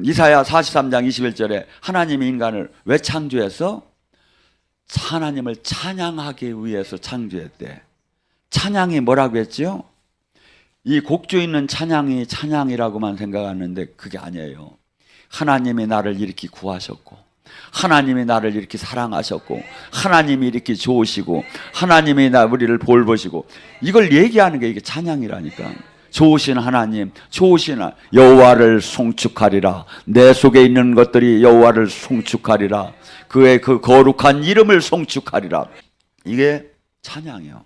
이사야 43장 21절에 하나님이 인간을 왜 창조했어? 하나님을 찬양하기 위해서 창조했대. 찬양이 뭐라고 했지요? 이 곡조 있는 찬양이 찬양이라고만 생각하는데 그게 아니에요. 하나님이 나를 이렇게 구하셨고 하나님이 나를 이렇게 사랑하셨고 하나님이 이렇게 좋으시고 하나님이 나 우리를 볼보시고 이걸 얘기하는 게 이게 찬양이라니까. 좋으신 하나님, 좋으신 하- 여호와를 송축하리라. 내 속에 있는 것들이 여호와를 송축하리라. 그의 그 거룩한 이름을 송축하리라. 이게 찬양이요.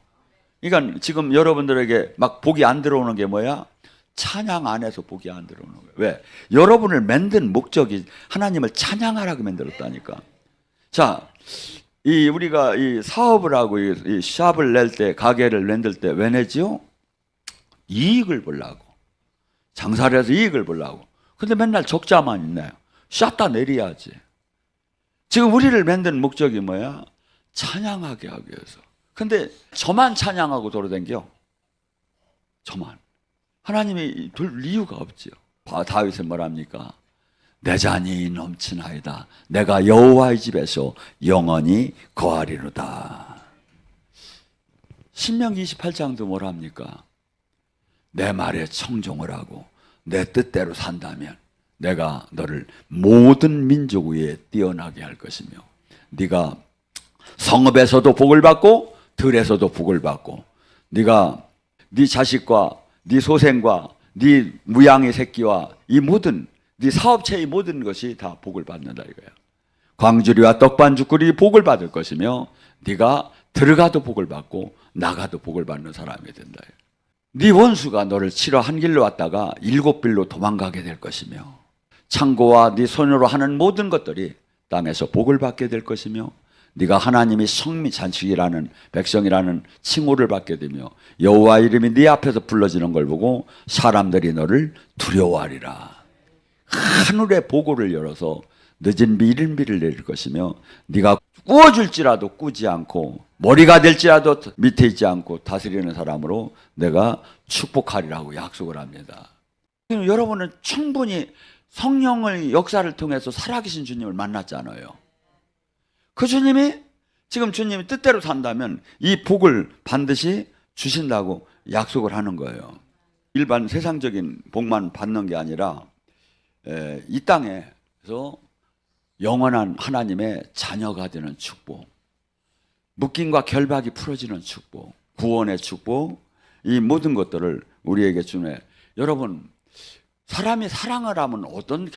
그러니까 지금 여러분들에게 막 복이 안 들어오는 게 뭐야? 찬양 안에서 복이 안 들어오는 거예요. 왜? 여러분을 만든 목적이 하나님을 찬양하라고 만들었다니까. 자, 이 우리가 이 사업을 하고 이, 이 샵을 낼 때 가게를 만들 때 왜 내지요? 이익을 보려고. 장사를 해서 이익을 보려고. 근데 맨날 적자만 있네. 샷다 내려야지. 지금 우리를 만든 목적이 뭐야? 찬양하게 하기 위해서. 근데 저만 찬양하고 돌아댕겨. 저만. 하나님이 둘 이유가 없지요. 바- 다윗은 뭐랍니까? 내 잔이 넘치나이다. 내가 여호와의 집에서 영원히 거하리로다. 신명기 28장도 뭐랍니까? 내 말에 청종을 하고 내 뜻대로 산다면 내가 너를 모든 민족 위에 뛰어나게 할 것이며 네가 성읍에서도 복을 받고 들에서도 복을 받고 네가 네 자식과 네 소생과 네 무양의 새끼와 이 모든 네 사업체의 모든 것이 다 복을 받는다 이거야. 광주리와 떡반죽거리 복을 받을 것이며 네가 들어가도 복을 받고 나가도 복을 받는 사람이 된다. 네 원수가 너를 치러 한 길로 왔다가 일곱 길로 도망가게 될 것이며 창고와 네 손으로 하는 모든 것들이 땅에서 복을 받게 될 것이며 네가 하나님이 성미 잔치이라는 백성이라는 칭호를 받게 되며 여호와 이름이 네 앞에서 불러지는 걸 보고 사람들이 너를 두려워하리라. 하늘의 보고를 열어서 늦은 미른비를 내릴 것이며 네가 꾸어줄지라도 꾸지 않고 머리가 될지라도 밑에 있지 않고 다스리는 사람으로 내가 축복하리라고 약속을 합니다. 여러분은 충분히 성령의 역사를 통해서 살아계신 주님을 만났잖아요. 그 주님이 지금 주님이 뜻대로 산다면 이 복을 반드시 주신다고 약속을 하는 거예요. 일반 세상적인 복만 받는 게 아니라 에, 이 땅에서 영원한 하나님의 자녀가 되는 축복, 묶임과 결박이 풀어지는 축복, 구원의 축복, 이 모든 것들을 우리에게 주네. 여러분, 사람이 사랑을 하면 어떤